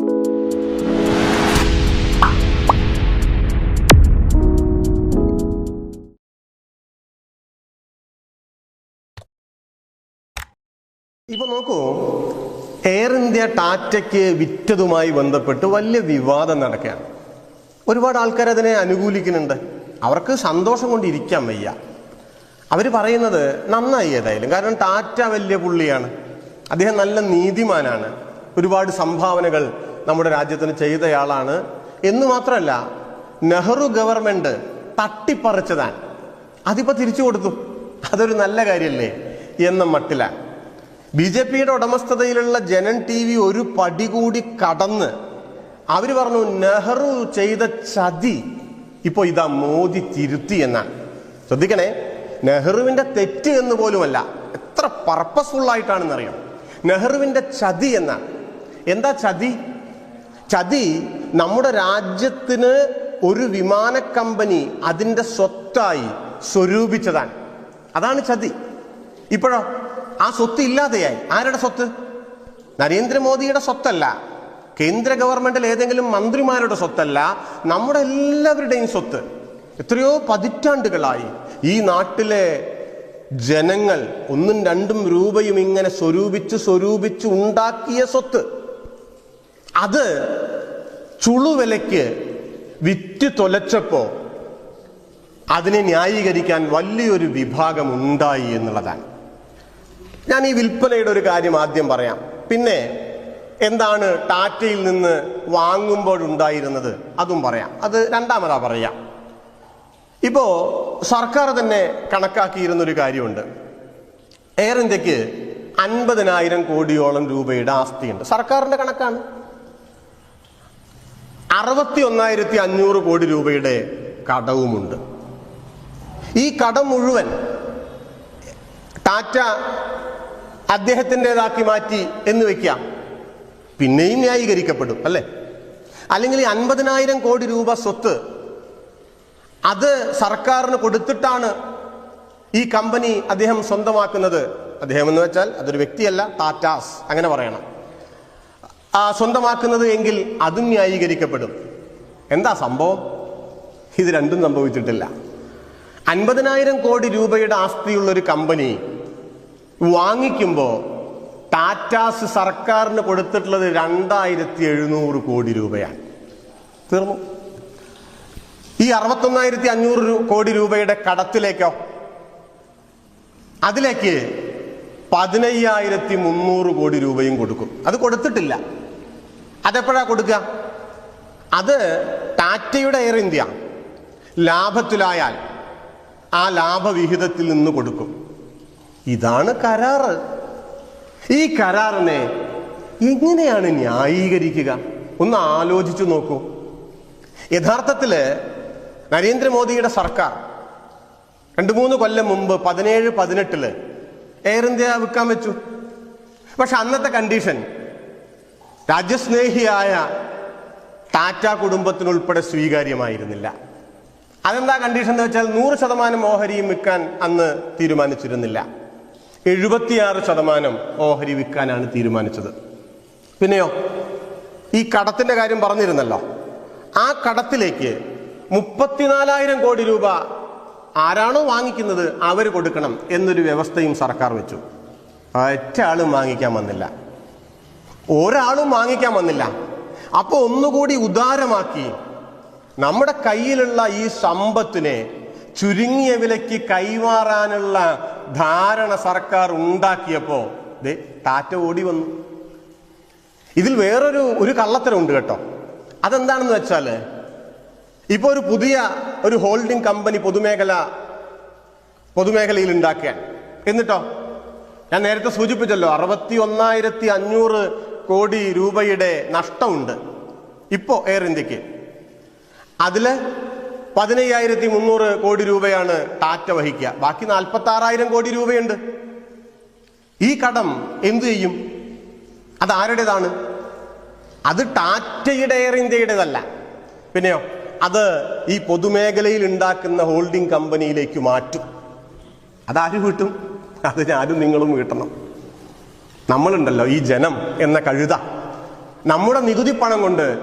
ഇപ്പൊ നോക്കൂ air India ടാറ്റയ്ക്ക് വിറ്റതുമായി ബന്ധപ്പെട്ട് വലിയ വിവാദം നടക്കുകയാണ്. ഒരുപാട് ആൾക്കാർ അതിനെ അനുകൂലിക്കുന്നുണ്ട്. അവർക്ക് സന്തോഷം കൊണ്ടിരിക്കാൻ വയ്യ. അവർ പറയുന്നത് നന്നായി ഏതായാലും. കാരണം ടാറ്റ വലിയ പുള്ളിയാണ്. അദ്ദേഹം നല്ല നീതിമാനാണ്. ഒരുപാട് സംഭാവനകൾ നമ്മുടെ രാജ്യത്തിന് ചെയ്തയാളാണ്. എന്ന് മാത്രമല്ല നെഹ്റു ഗവൺമെന്റ് തട്ടിപ്പറിച്ചതാണ്. അതിപ്പോ തിരിച്ചു കൊടുത്തു. അതൊരു നല്ല കാര്യമല്ലേ എന്ന മട്ടില. ബി ജെ പിയുടെ ഉടമസ്ഥതയിലുള്ള ജനൻ ടി വി ഒരു പടി കൂടി കടന്ന് അവർ പറഞ്ഞു നെഹ്റു ചെയ്ത ചതി ഇപ്പോൾ ഇതാ മോദി തിരുത്തി എന്നാണ്. ശ്രദ്ധിക്കണേ നെഹ്റുവിന്റെ തെറ്റ് എന്ന് പോലുമല്ല എത്ര പർപ്പസ്ഫുൾ ആയിട്ടാണെന്നറിയാം. നെഹ്റുവിന്റെ ചതി എന്നാണ്. എന്താ ചതി? ചതി നമ്മുടെ രാജ്യത്തിന് ഒരു വിമാന കമ്പനി അതിന്റെ സ്വത്തായി സ്വരൂപിച്ചതാണ്. അതാണ് ചതി. ഇപ്പോഴോ? ആ സ്വത്ത് ഇല്ലാതെയായി. ആരുടെ സ്വത്ത്? നരേന്ദ്രമോദിയുടെ സ്വത്തല്ല. കേന്ദ്ര ഗവൺമെന്റിൽ ഏതെങ്കിലും മന്ത്രിമാരുടെ സ്വത്തല്ല. നമ്മുടെ എല്ലാവരുടെയും സ്വത്ത്. എത്രയോ പതിറ്റാണ്ടുകളായി ഈ നാട്ടിലെ ജനങ്ങൾ ഒന്നും രണ്ടും രൂപയും ഇങ്ങനെ സ്വരൂപിച്ച് സ്വരൂപിച്ച് ഉണ്ടാക്കിയ സ്വത്ത്. അത് ചുളുവിലയ്ക്ക് വിറ്റ് തൊലച്ചപ്പോ അതിനെ ന്യായീകരിക്കാൻ വലിയൊരു വിഭാഗം ഉണ്ടായി എന്നുള്ളതാണ്. ഞാൻ ഈ വിൽപ്പനയുടെ ഒരു കാര്യം ആദ്യം പറയാം. പിന്നെ എന്താണ് ടാറ്റയിൽ നിന്ന് വാങ്ങുമ്പോഴുണ്ടായിരുന്നത് അതും പറയാം. അത് രണ്ടാമതാ പറയാം. ഇപ്പോ സർക്കാർ തന്നെ കണക്കാക്കിയിരുന്ന ഒരു കാര്യമുണ്ട്. എയർ ഇന്ത്യയ്ക്ക് അൻപതിനായിരം കോടിയോളം രൂപയുടെ ആസ്തിയുണ്ട്. സർക്കാരിന്റെ കണക്കാണ്. അറുപത്തി ഒന്നായിരത്തി അഞ്ഞൂറ് കോടി രൂപയുടെ കടവുമുണ്ട്. ഈ കടം മുഴുവൻ ടാറ്റ അദ്ദേഹത്തിന്റെതാക്കി മാറ്റി എന്ന് വെക്കാം പിന്നെയും ന്യായീകരിക്കപ്പെടും അല്ലേ? അല്ലെങ്കിൽ അൻപതിനായിരം കോടി രൂപ സ്വത്ത് അത് സർക്കാരിന് കൊടുത്തിട്ടാണ് ഈ കമ്പനി അദ്ദേഹം സ്വന്തമാക്കുന്നത്. അദ്ദേഹം എന്ന് വെച്ചാൽ അതൊരു വ്യക്തിയല്ല ടാറ്റാസ്. അങ്ങനെ പറയണം. സ്വന്തമാക്കുന്നത് എങ്കിൽ അതും ന്യായീകരിക്കപ്പെടും. എന്താ സംഭവം? ഇത് രണ്ടും സംഭവിച്ചിട്ടില്ല. അൻപതിനായിരം കോടി രൂപയുടെ ആസ്തിയുള്ള ഒരു കമ്പനി വാങ്ങിക്കുമ്പോൾ ടാറ്റാസ് സർക്കാരിന് കൊടുത്തിട്ടുള്ളത് രണ്ടായിരത്തി എഴുന്നൂറ് കോടി രൂപയാണ്. തീർന്നു. ഈ അറുപത്തൊന്നായിരത്തി അഞ്ഞൂറ് കോടി രൂപയുടെ കടത്തിലേക്കോ? അതിലേക്ക് പതിനയ്യായിരത്തി മുന്നൂറ് കോടി രൂപയും കൊടുക്കും. അത് കൊടുത്തിട്ടില്ല. അതെപ്പോഴാ കൊടുക്കുക? അത് ടാറ്റയുടെ എയർ ഇന്ത്യ ലാഭത്തിലായാൽ ആ ലാഭവിഹിതത്തിൽ നിന്ന് കൊടുക്കും. ഇതാണ് കരാറ്. ഈ കരാറിനെ എങ്ങനെയാണ് ന്യായീകരിക്കുക? ഒന്ന് ആലോചിച്ചു നോക്കൂ. യഥാർത്ഥത്തിൽ നരേന്ദ്രമോദിയുടെ സർക്കാർ രണ്ട് മൂന്ന് കൊല്ലം മുമ്പ് പതിനേഴ് പതിനെട്ടിൽ എയർ ഇന്ത്യ വിൽക്കാൻ വെച്ചു. പക്ഷെ അന്നത്തെ കണ്ടീഷൻ രാജ്യസ്നേഹിയായ ടാറ്റ കുടുംബത്തിനുൾപ്പെടെ സ്വീകാര്യമായിരുന്നില്ല. അതെന്താ കണ്ടീഷൻ എന്ന് വെച്ചാൽ നൂറ് ശതമാനം ഓഹരിയും വിൽക്കാൻ അന്ന് തീരുമാനിച്ചിരുന്നില്ല. എഴുപത്തിയാറ് ശതമാനം ഓഹരി വിൽക്കാനാണ് തീരുമാനിച്ചത്. പിന്നെയോ ഈ കടത്തിന്റെ കാര്യം പറഞ്ഞിരുന്നല്ലോ. ആ കടത്തിലേക്ക് മുപ്പത്തിനാലായിരം കോടി രൂപ ആരാണോ വാങ്ങിക്കുന്നത് അവർ കൊടുക്കണം എന്നൊരു വ്യവസ്ഥയും സർക്കാർ വെച്ചു. ഒറ്റ ആളും വാങ്ങിക്കാൻ വന്നില്ല. ഒരാളും വാങ്ങിക്കാൻ വന്നില്ല. അപ്പോൾ ഒന്നുകൂടി ഉദാരമാക്കി നമ്മുടെ കയ്യിലുള്ള ഈ സമ്പത്തിനെ ചുരുങ്ങിയ വിലയ്ക്ക് കൈമാറാനുള്ള ധാരണ സർക്കാർ ഉണ്ടാക്കിയപ്പോ ദേ ടാറ്റ ഓടി വന്നു. ഇതിൽ വേറൊരു ഒരു കള്ളത്തരമുണ്ട് കേട്ടോ. അതെന്താണെന്ന് വെച്ചാൽ ഇപ്പൊ ഒരു പുതിയ ഒരു ഹോൾഡിംഗ് കമ്പനി പൊതുമേഖല പൊതുമേഖലയിൽ ഉണ്ടാക്കാൻ എന്നിട്ടോ? ഞാൻ നേരത്തെ സൂചിപ്പിച്ചല്ലോ അറുപത്തി ഒന്നായിരത്തി അഞ്ഞൂറ് കോടി രൂപയുടെ നഷ്ടമുണ്ട് ഇപ്പോ എയർ ഇന്ത്യയ്ക്ക് അതിൽ പതിനയ്യായിരത്തി മുന്നൂറ് കോടി രൂപയാണ് ടാറ്റ വഹിക്കുക. ബാക്കി നാൽപ്പത്തി ആറായിരം കോടി രൂപയുണ്ട്. ഈ കടം എന്തു ചെയ്യും? അത് ആരുടേതാണ്? അത് ടാറ്റയുടെ എയർ ഇന്ത്യയുടേതല്ല പിന്നെയോ? അത് ഈ പൊതുമേഖലയിൽ ഉണ്ടാക്കുന്ന ഹോൾഡിംഗ് കമ്പനിയിലേക്ക് മാറ്റും. അതാര് വീട്ടും? അത് ഞാനും നിങ്ങളും വീട്ടണം. നമ്മളുണ്ടല്ലോ ഈ ജനം എന്ന കഴുത. നമ്മുടെ നികുതി പണം കൊണ്ട്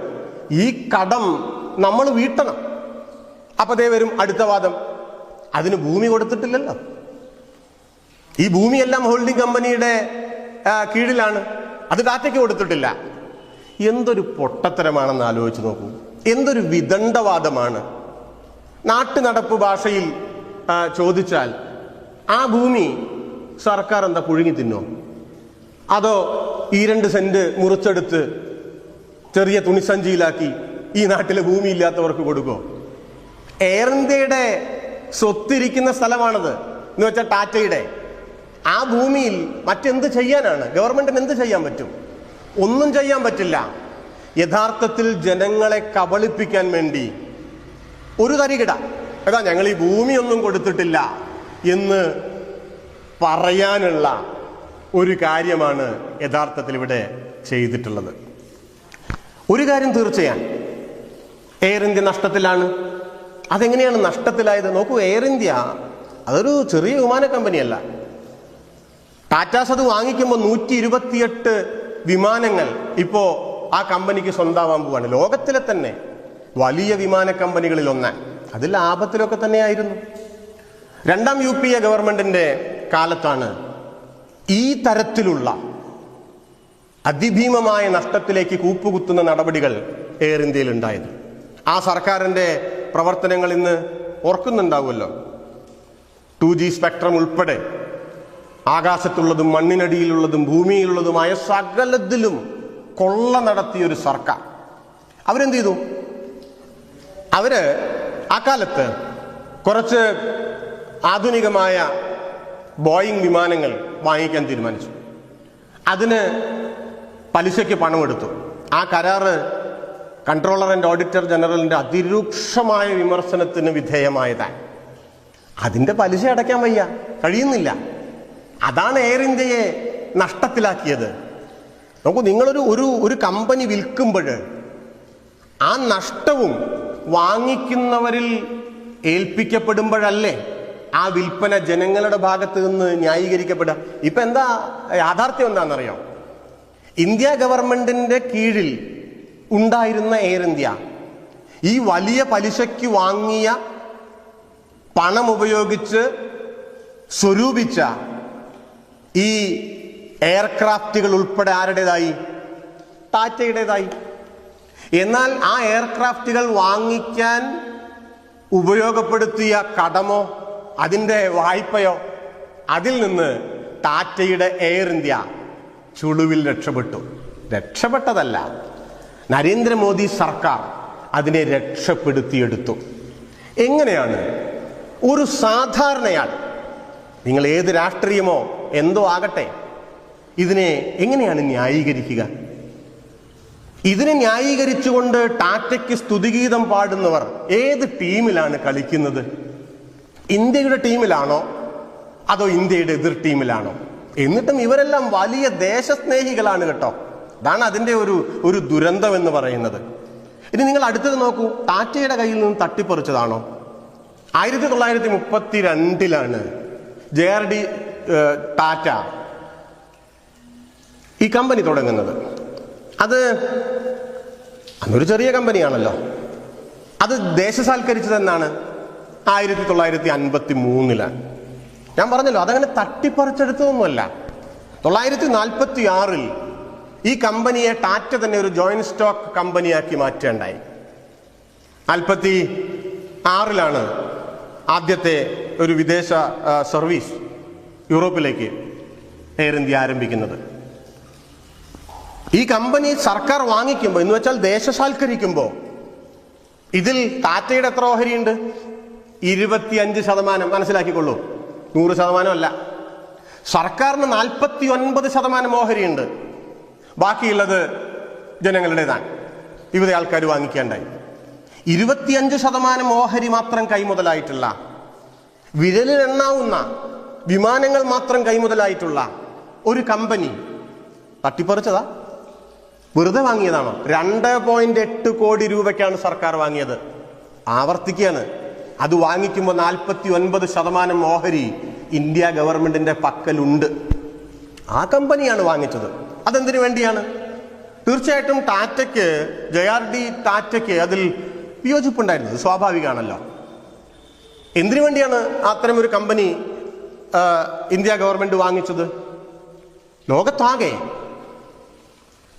ഈ കടം നമ്മൾ വീട്ടണം. അപ്പൊ ദേ വരും അടുത്ത വാദം. അതിന് ഭൂമി കൊടുത്തിട്ടില്ലല്ലോ. ഈ ഭൂമിയെല്ലാം ഹോൾഡിംഗ് കമ്പനിയുടെ കീഴിലാണ്. അത് ടാറ്റയ്ക്ക് കൊടുത്തിട്ടില്ല. എന്തൊരു പൊട്ടത്തരമാണെന്ന് ആലോചിച്ച് നോക്കൂ. എന്തൊരു വിദണ്ഡവാദമാണ്. നാട്ടു നടപ്പ് ഭാഷയിൽ ചോദിച്ചാൽ ആ ഭൂമി സർക്കാർ എന്താ പുഴുങ്ങി തിന്നോ? അതോ ഈ രണ്ട് സെന്റ് മുറിച്ചെടുത്ത് ചെറിയ തുണിസഞ്ചിയിലാക്കി ഈ നാട്ടിലെ ഭൂമി ഇല്ലാത്തവർക്ക് കൊടുക്കോ? എയർ ഇന്ത്യയുടെ സ്വത്തിരിക്കുന്ന സ്ഥലമാണത്. എന്ന് വെച്ചാൽ ടാറ്റയുടെ. ആ ഭൂമിയിൽ മറ്റെന്ത് ചെയ്യാനാണ്? ഗവൺമെന്റിന് എന്ത് ചെയ്യാൻ പറ്റും? ഒന്നും ചെയ്യാൻ പറ്റില്ല. യഥാർത്ഥത്തിൽ ജനങ്ങളെ കബളിപ്പിക്കാൻ വേണ്ടി ഒരു തരികിട. എടാ ഞങ്ങൾ ഈ ഭൂമിയൊന്നും കൊടുത്തിട്ടില്ല എന്ന് പറയാനുള്ള ഒരു കാര്യമാണ് യഥാർത്ഥത്തിൽ ഇവിടെ ചെയ്തിട്ടുള്ളത്. ഒരു കാര്യം തീർച്ചയാണ്. എയർ ഇന്ത്യ നഷ്ടത്തിലാണ്. അതെങ്ങനെയാണ് നഷ്ടത്തിലായത്? നോക്കൂ എയർ ഇന്ത്യ അതൊരു ചെറിയ വിമാന കമ്പനിയല്ല. ടാറ്റാസ് അത് വാങ്ങിക്കുമ്പോൾ നൂറ്റി ഇരുപത്തിയെട്ട് വിമാനങ്ങൾ ഇപ്പോ ആ കമ്പനിക്ക് സ്വന്തമാവാൻ പോവാണ്. ലോകത്തിലെ തന്നെ വലിയ വിമാന കമ്പനികളിൽ ഒന്നാണ് അത് ലാഭത്തിലൊക്കെ തന്നെയായിരുന്നു. രണ്ടാം യു പി എ ഗവൺമെന്റിന്റെ കാലത്താണ് ഈ തരത്തിലുള്ള അതിഭീമമായ നഷ്ടത്തിലേക്ക് കൂപ്പുകുത്തുന്ന നടപടികൾ എയർ ഇന്ത്യയിൽ ഉണ്ടായത്. ആ സർക്കാരിന്റെ പ്രവർത്തനങ്ങൾ ഇന്ന് ഓർക്കുന്നുണ്ടാവുമല്ലോ. ടു ജി സ്പെക്ട്രം ഉൾപ്പെടെ ആകാശത്തുള്ളതും മണ്ണിനടിയിലുള്ളതും ഭൂമിയിലുള്ളതുമായ സകലത്തിലും കൊള്ള നടത്തിയ ഒരു സർക്കാർ. അവരെന്ത് ചെയ്തു അവർ ആ കാലത്ത് കുറച്ച് ആധുനികമായ ബോയിങ് വിമാനങ്ങൾ വാങ്ങിക്കാൻ തീരുമാനിച്ചു. അതിന് പലിശയ്ക്ക് പണമെടുത്തു. ആ കരാറ് കൺട്രോളർ ആൻഡ് ഓഡിറ്റർ ജനറലിന്റെ അതിരൂക്ഷമായ വിമർശനത്തിന് വിധേയമായതാണ് അതിന്റെ പലിശ അടയ്ക്കാൻ വയ്യ. കഴിയുന്നില്ല. അതാണ് എയർ ഇന്ത്യയെ നഷ്ടത്തിലാക്കിയത്. നോക്കൂ നിങ്ങളൊരു ഒരു ഒരു കമ്പനി വിൽക്കുമ്പോൾ ആ നഷ്ടവും വാങ്ങിക്കുന്നവരിൽ ഏൽപ്പിക്കപ്പെടുമ്പോഴല്ലേ ആ വിൽപ്പന ജനങ്ങളുടെ ഭാഗത്ത് നിന്ന് ന്യായീകരിക്കപ്പെടുക? ഇപ്പൊ എന്താ യാഥാർത്ഥ്യം എന്താണെന്നറിയോ? ഇന്ത്യ ഗവൺമെന്റിന്റെ കീഴിൽ ഉണ്ടായിരുന്ന എയർ ഇന്ത്യ. ഈ വലിയ പലിശയ്ക്ക് വാങ്ങിയ പണം ഉപയോഗിച്ച് സ്വരൂപിച്ച ഈ എയർക്രാഫ്റ്റുകൾ ഉൾപ്പെടെ ആരുടേതായി? ടാറ്റയുടേതായി. എന്നാൽ ആ എയർക്രാഫ്റ്റുകൾ വാങ്ങിക്കാൻ ഉപയോഗപ്പെടുത്തിയ കടമോ അതിന്റെ വായ്പയോ അതിൽ നിന്ന് ടാറ്റയുടെ എയർ ഇന്ത്യ ചുളുവിൽ രക്ഷപ്പെട്ടു. രക്ഷപ്പെട്ടതല്ല. നരേന്ദ്രമോദി സർക്കാർ അതിനെ രക്ഷപ്പെടുത്തിയെടുത്തു. എങ്ങനെയാണ്? ഒരു സാധാരണയാൾ നിങ്ങൾ ഏത് രാഷ്ട്രീയമോ എന്തോ ആകട്ടെ ഇതിനെ എങ്ങനെയാണ് ന്യായീകരിക്കുക? ഇതിനെ ന്യായീകരിച്ചുകൊണ്ട് ടാറ്റയ്ക്ക് സ്തുതിഗീതം പാടുന്നവർ ഏത് ടീമിലാണ് കളിക്കുന്നത്? ഇന്ത്യയുടെ ടീമിലാണോ അതോ ഇന്ത്യയുടെ എതിർ ടീമിലാണോ? എന്നിട്ടും ഇവരെല്ലാം വലിയ ദേശസ്നേഹികളാണ് കേട്ടോ. അതാണ് അതിന്റെ ഒരു ഒരു ദുരന്തം എന്ന് പറയുന്നത്. ഇനി നിങ്ങൾ അടുത്തത് നോക്കൂ. ടാറ്റയുടെ കയ്യിൽ നിന്ന് തട്ടിപ്പറിച്ചതാണോ? ആയിരത്തി തൊള്ളായിരത്തി മുപ്പത്തി രണ്ടിലാണ് ജെ ആർ ഡി ടാറ്റ ഈ കമ്പനി തുടങ്ങുന്നത്. അത് അന്നൊരു ചെറിയ കമ്പനിയാണല്ലോ. അത് ദേശസാൽക്കരിച്ചത് എന്നാണ് ആയിരത്തി തൊള്ളായിരത്തി അൻപത്തി മൂന്നിലാണ് ഞാൻ പറഞ്ഞല്ലോ അതങ്ങനെ തട്ടിപ്പറിച്ചെടുത്തതൊന്നുമല്ല. തൊള്ളായിരത്തി നാൽപ്പത്തി ആറിൽ ഈ കമ്പനിയെ ടാറ്റ തന്നെ ഒരു ജോയിന്റ് സ്റ്റോക്ക് കമ്പനിയാക്കി മാറ്റേണ്ടായി. നാൽപ്പത്തി ആറിലാണ് ആദ്യത്തെ ഒരു വിദേശ സർവീസ് യൂറോപ്പിലേക്ക് എയർ ഇന്ത്യ ആരംഭിക്കുന്നത്. ഈ കമ്പനി സർക്കാർ വാങ്ങിക്കുമ്പോൾ എന്ന് വെച്ചാൽ ദേശസാൽക്കരിക്കുമ്പോൾ ഇതിൽ ടാറ്റയുടെ എത്ര ഓഹരിയുണ്ട്? ഇരുപത്തിയഞ്ച് ശതമാനം. മനസ്സിലാക്കിക്കൊള്ളൂ. നൂറ് ശതമാനമല്ല സർക്കാരിന് നാൽപ്പത്തി ഒൻപത് ശതമാനം ഓഹരിയുണ്ട്. ബാക്കിയുള്ളത് ജനങ്ങളുടേതാണ്. ഇവിടെ ആൾക്കാർ വാങ്ങിക്കേണ്ടായി. ഇരുപത്തിയഞ്ച് ശതമാനം ഓഹരി മാത്രം കൈമുതലായിട്ടുള്ള വിരലിലെണ്ണാവുന്ന വിമാനങ്ങൾ മാത്രം കൈമുതലായിട്ടുള്ള ഒരു കമ്പനി തട്ടിപ്പറിച്ചതാ. വെറുതെ വാങ്ങിയതാണോ? രണ്ട് പോയിന്റ് എട്ട് കോടി രൂപയ്ക്കാണ് സർക്കാർ വാങ്ങിയത്. ആവർത്തിക്കുകയാണ്. അത് വാങ്ങിക്കുമ്പോൾ നാൽപ്പത്തി ഒൻപത് ശതമാനം ഓഹരി ഇന്ത്യ ഗവൺമെന്റിന്റെ പക്കലുണ്ട്. ആ കമ്പനിയാണ് വാങ്ങിച്ചത്. അതെന്തിനു വേണ്ടിയാണ്? തീർച്ചയായിട്ടും ടാറ്റയ്ക്ക് ജെ ആർ ഡി ടാറ്റയ്ക്ക് അതിൽ വിയോജിപ്പുണ്ടായിരുന്നത്. സ്വാഭാവികമാണല്ലോ എന്തിനു വേണ്ടിയാണ് അത്തരമൊരു കമ്പനി ഇന്ത്യ ഗവൺമെന്റ് വാങ്ങിച്ചത്? ലോകത്താകെ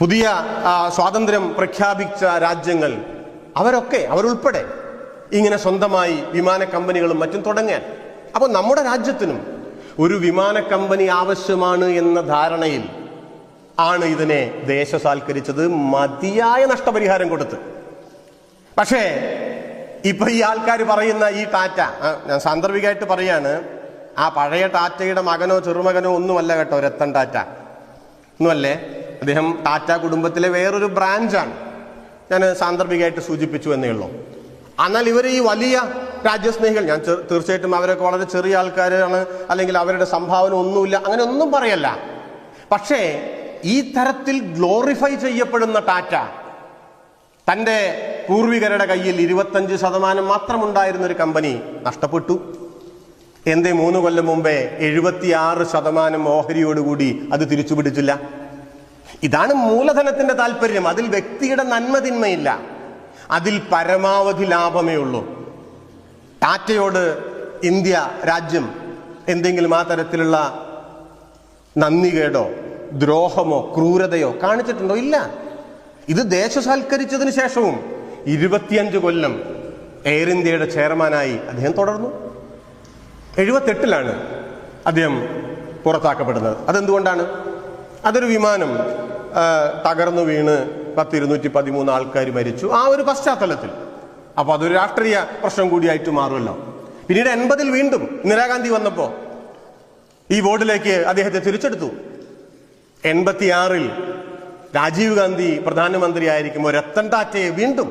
പുതിയ സ്വാതന്ത്ര്യം പ്രഖ്യാപിച്ച രാജ്യങ്ങൾ അവരൊക്കെ അവരുൾപ്പെടെ ഇങ്ങനെ സ്വന്തമായി വിമാന കമ്പനികളും മറ്റും തുടങ്ങാൻ. അപ്പോൾ നമ്മുടെ രാജ്യത്തിനും ഒരു വിമാന കമ്പനി ആവശ്യമാണ് എന്ന ധാരണയിൽ ആണ് ഇതിനെ ദേശസാൽക്കരിച്ചത് മതിയായ നഷ്ടപരിഹാരം കൊടുത്ത്. പക്ഷേ ഇപ്പൊ ഈ ആൾക്കാർ പറയുന്ന ഈ ടാറ്റ ഞാൻ സാന്ദർഭികമായിട്ട് പറയാണ് ആ പഴയ ടാറ്റയുടെ മകനോ ചെറുമകനോ ഒന്നുമല്ല കേട്ടോ രത്തൻ ടാറ്റ. ഒന്നുമല്ലേ? അദ്ദേഹം ടാറ്റ കുടുംബത്തിലെ വേറൊരു ബ്രാഞ്ചാണ്. ഞാൻ സാന്ദർഭികമായിട്ട് സൂചിപ്പിച്ചു എന്നേ ഉള്ളൂ. എന്നാൽ ഇവർ ഈ വലിയ രാജ്യസ്നേഹികൾ ഞാൻ തീർച്ചയായിട്ടും അവരൊക്കെ വളരെ ചെറിയ ആൾക്കാരാണ് അല്ലെങ്കിൽ അവരുടെ സംഭാവന ഒന്നുമില്ല അങ്ങനെ ഒന്നും പറയല്ല. പക്ഷേ ഈ തരത്തിൽ ഗ്ലോറിഫൈ ചെയ്യപ്പെടുന്ന ടാറ്റ തന്റെ പൂർവികരുടെ കയ്യിൽ ഇരുപത്തഞ്ച് ശതമാനം മാത്രമുണ്ടായിരുന്ന ഒരു കമ്പനി നഷ്ടപ്പെട്ടു. എന്തേ മൂന്ന് കൊല്ലം മുമ്പേ എഴുപത്തിയാറ് ശതമാനം ഓഹരിയോടുകൂടി അത് തിരിച്ചു പിടിച്ചില്ല ഇതാണ് മൂലധനത്തിന്റെ താല്പര്യം. അതിൽ വ്യക്തിയുടെ നന്മതിന്മയില്ല. അതിൽ പരമാവധി ലാഭമേ ഉള്ളൂ. ടാറ്റയോട് ഇന്ത്യ രാജ്യം എന്തെങ്കിലും ആ തരത്തിലുള്ള നന്ദികേടോ ദ്രോഹമോ ക്രൂരതയോ കാണിച്ചിട്ടുണ്ടോ? ഇല്ല. ഇത് ദേശസാൽക്കരിച്ചതിന് ശേഷവും ഇരുപത്തിയഞ്ച് കൊല്ലം എയർ ഇന്ത്യയുടെ ചെയർമാനായി അദ്ദേഹം തുടർന്നു. എഴുപത്തെട്ടിലാണ് അദ്ദേഹം പുറത്താക്കപ്പെടുന്നത്. അതെന്തുകൊണ്ടാണ്? അതൊരു വിമാനം തകർന്നു വീണ് പത്ത് ഇരുന്നൂറ്റി പതിമൂന്ന് ആൾക്കാർ മരിച്ചു. ആ ഒരു പശ്ചാത്തലത്തിൽ. അപ്പോൾ അതൊരു രാഷ്ട്രീയ പ്രശ്നം കൂടിയായിട്ട് മാറുമല്ലോ. പിന്നീട് എൺപതിൽ വീണ്ടും ഇന്ദിരാഗാന്ധി വന്നപ്പോൾ ഈ ബോർഡിലേക്ക് അദ്ദേഹത്തെ തിരിച്ചെടുത്തു. എൺപത്തിയാറിൽ രാജീവ് ഗാന്ധി പ്രധാനമന്ത്രി ആയിരിക്കുമ്പോൾ രത്തൻ ടാറ്റയെ വീണ്ടും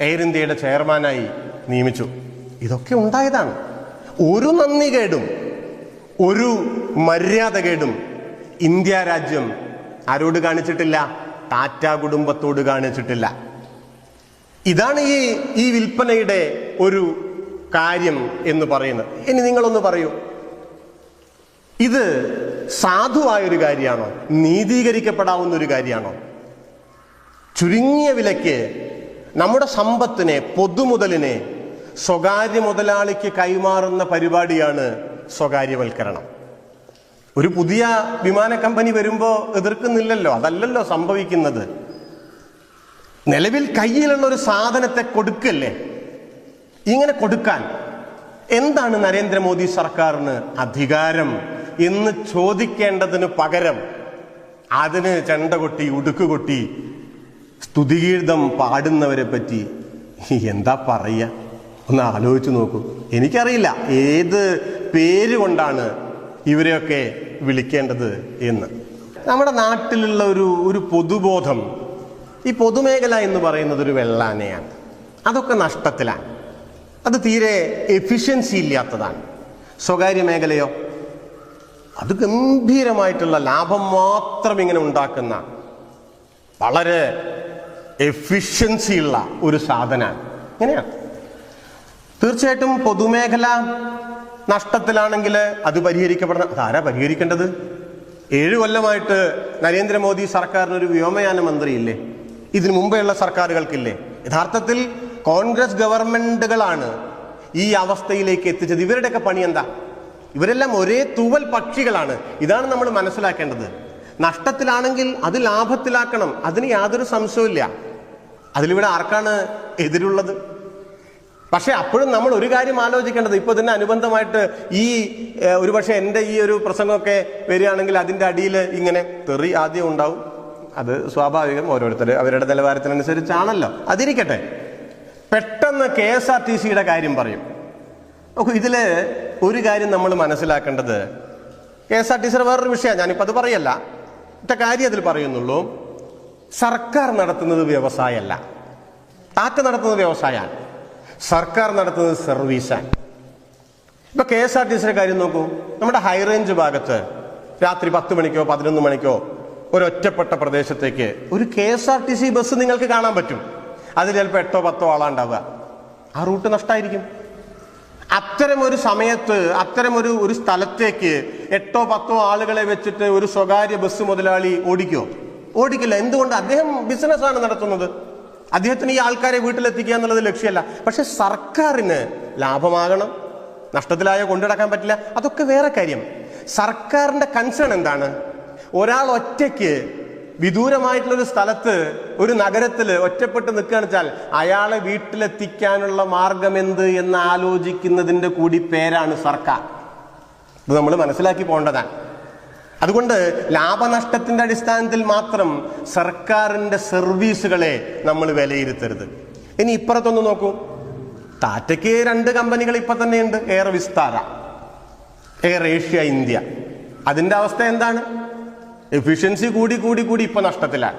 എയർ ഇന്ത്യയുടെ ചെയർമാനായി നിയമിച്ചു. ഇതൊക്കെ ഉണ്ടായതാണ്. ഒരു നന്ദി കേടും ഒരു മര്യാദ കേടും ഇന്ത്യ രാജ്യം ആരോട് കാണിച്ചിട്ടില്ല? ടാറ്റ കുടുംബത്തോട് കാണിച്ചിട്ടില്ല. ഇതാണ് ഈ ഈ വിൽപ്പനയുടെ ഒരു കാര്യം എന്ന് പറയുന്നത്. ഇനി നിങ്ങളൊന്ന് പറയൂ. ഇത് സാധുവായൊരു കാര്യമാണോ? നീതീകരിക്കപ്പെടാവുന്ന ഒരു കാര്യമാണോ? ചുരുങ്ങിയ വിലയ്ക്ക് നമ്മുടെ സമ്പത്തിനെ പൊതുമുതലിനെ സ്വകാര്യ മുതലാളിക്ക് കൈമാറുന്ന പരിപാടിയാണ് സ്വകാര്യവൽക്കരണം. ഒരു പുതിയ വിമാന കമ്പനി വരുമ്പോൾ എതിർക്കുന്നില്ലല്ലോ അതല്ലല്ലോ സംഭവിക്കുന്നത്. നിലവിൽ കയ്യിലുള്ള ഒരു സാധനത്തെ കൊടുക്കല്ലേ? ഇങ്ങനെ കൊടുക്കാൻ എന്താണ് നരേന്ദ്രമോദി സർക്കാരിന് അധികാരം എന്ന് ചോദിക്കേണ്ടതിന് പകരം അതിന് ചെണ്ട കൊട്ടി ഉടുക്ക് കൊട്ടി സ്തുതിഗീതം പാടുന്നവരെ പറ്റി എന്താ പറയുക ഒന്ന് ആലോചിച്ച് നോക്കൂ. എനിക്കറിയില്ല ഏത് പേര് കൊണ്ടാണ് ഇവരെയൊക്കെ വിളിക്കേണ്ടത് എന്ന്. നമ്മുടെ നാട്ടിലുള്ള ഒരു ഒരു പൊതുബോധം ഈ പൊതുമേഖല എന്ന് പറയുന്നത് ഒരു വെള്ളാനയാണ്. അതൊക്കെ നഷ്ടത്തിലാണ്. അത് തീരെ എഫിഷ്യൻസി ഇല്ലാത്തതാണ്. സ്വകാര്യ മേഖലയോ? അത് ഗംഭീരമായിട്ടുള്ള ലാഭം മാത്രം ഇങ്ങനെ ഉണ്ടാക്കുന്ന വളരെ എഫിഷ്യൻസി ഉള്ള ഒരു സാധനമാണ്. ഇങ്ങനെയാണ് തീർച്ചയായിട്ടും പൊതുമേഖല നഷ്ടത്തിലാണെങ്കിൽ അത് പരിഹരിക്കപ്പെടണം. അതാരാ പരിഹരിക്കേണ്ടത്? ഏഴു കൊല്ലമായിട്ട് നരേന്ദ്രമോദി സർക്കാരിന് ഒരു വ്യോമയാന മന്ത്രിയില്ലേ? ഇതിനു മുമ്പെയുള്ള സർക്കാരുകൾക്കില്ലേ? യഥാർത്ഥത്തിൽ കോൺഗ്രസ് ഗവൺമെന്റുകളാണ് ഈ അവസ്ഥയിലേക്ക് എത്തിച്ചത്. ഇവരുടെയൊക്കെ പണി എന്താ? ഇവരെല്ലാം ഒരേ തൂവൽ പക്ഷികളാണ്. ഇതാണ് നമ്മൾ മനസ്സിലാക്കേണ്ടത്. നഷ്ടത്തിലാണെങ്കിൽ അത് ലാഭത്തിലാക്കണം. അതിന് യാതൊരു സംശയവുമില്ല. അതിലിവിടെ ആർക്കാണ് എതിരുള്ളത്? പക്ഷെ അപ്പോഴും നമ്മൾ ഒരു കാര്യം ആലോചിക്കേണ്ടത്. ഇപ്പൊ തന്നെ അനുബന്ധമായിട്ട് ഈ ഒരുപക്ഷെ എന്റെ ഈ ഒരു പ്രസംഗമൊക്കെ വരികയാണെങ്കിൽ അതിന്റെ അടിയിൽ ഇങ്ങനെ തെറി ആദ്യം ഉണ്ടാവും. അത് സ്വാഭാവികം ഓരോരുത്തർ അവരുടെ നിലവാരത്തിനനുസരിച്ചാണല്ലോ. അതിരിക്കട്ടെ. പെട്ടെന്ന് കെ എസ് ആർ ടി സിയുടെ കാര്യം പറയും. ഇതിൽ ഒരു കാര്യം നമ്മൾ മനസ്സിലാക്കേണ്ടത്. കെ എസ് ആർ ടി സിയുടെ വേറൊരു വിഷയമാണ്. ഞാനിപ്പോൾ അത് പറയല്ല. ഒറ്റ കാര്യം അതിൽ പറയുന്നുള്ളൂ. സർക്കാർ നടത്തുന്നത് വ്യവസായമല്ല. ടാറ്റ നടത്തുന്നത് വ്യവസായമാണ്? സർക്കാർ നടത്തുന്നത് സർവീസാണ് ഇപ്പൊ കെ എസ് ആർ ടി സിയുടെ കാര്യം നോക്കൂ. നമ്മുടെ ഹൈറേഞ്ച് ഭാഗത്ത് രാത്രി പത്ത് മണിക്കോ പതിനൊന്ന് മണിക്കോ ഒരു ഒറ്റപ്പെട്ട പ്രദേശത്തേക്ക് ഒരു K S R T C bus നിങ്ങൾക്ക് കാണാൻ പറ്റും. അതിൽ ചിലപ്പോൾ എട്ടോ പത്തോ ആളാണ്ടാവുക. ആ റൂട്ട് നഷ്ടമായിരിക്കും അത്തരം ഒരു സമയത്ത് അത്തരം ഒരു ഒരു സ്ഥലത്തേക്ക് എട്ടോ പത്തോ ആളുകളെ വെച്ചിട്ട് ഒരു സ്വകാര്യ ബസ് മുതലാളി ഓടിക്കോ? ഓടിക്കില്ല. എന്തുകൊണ്ട്? അദ്ദേഹം ബിസിനസ്സാണ് നടത്തുന്നത്. അദ്ദേഹത്തിന് ഈ ആൾക്കാരെ വീട്ടിലെത്തിക്കുക എന്നുള്ളത് ലക്ഷ്യമല്ല. പക്ഷെ സർക്കാരിന് ലാഭമാകണം നഷ്ടത്തിലായ കൊണ്ടുനടക്കാൻ പറ്റില്ല അതൊക്കെ വേറെ കാര്യം. സർക്കാരിന്റെ കൺസേൺ എന്താണ്? ഒരാൾ ഒറ്റയ്ക്ക് വിദൂരമായിട്ടുള്ളൊരു സ്ഥലത്ത് ഒരു നഗരത്തിൽ ഒറ്റപ്പെട്ട് നിൽക്കുകയാണ് വെച്ചാൽ അയാളെ വീട്ടിലെത്തിക്കാനുള്ള മാർഗം എന്ത് എന്ന് ആലോചിക്കുന്നതിന്റെ കൂടി പേരാണ് സർക്കാർ. ഇത് നമ്മൾ മനസ്സിലാക്കി പോകേണ്ടതാണ്. അതുകൊണ്ട് ലാഭനഷ്ടത്തിന്റെ അടിസ്ഥാനത്തിൽ മാത്രം സർക്കാരിന്റെ സർവീസുകളെ നമ്മൾ വിലയിരുത്തരുത്. ഇനി ഇപ്പുറത്തൊന്ന് നോക്കൂ. ടാറ്റയ്ക്ക് രണ്ട് കമ്പനികൾ ഇപ്പൊ തന്നെയുണ്ട്. Air Vistara air Asia India അതിന്റെ അവസ്ഥ എന്താണ്? എഫിഷ്യൻസി കൂടി കൂടി കൂടി ഇപ്പൊ നഷ്ടത്തിലാണ്.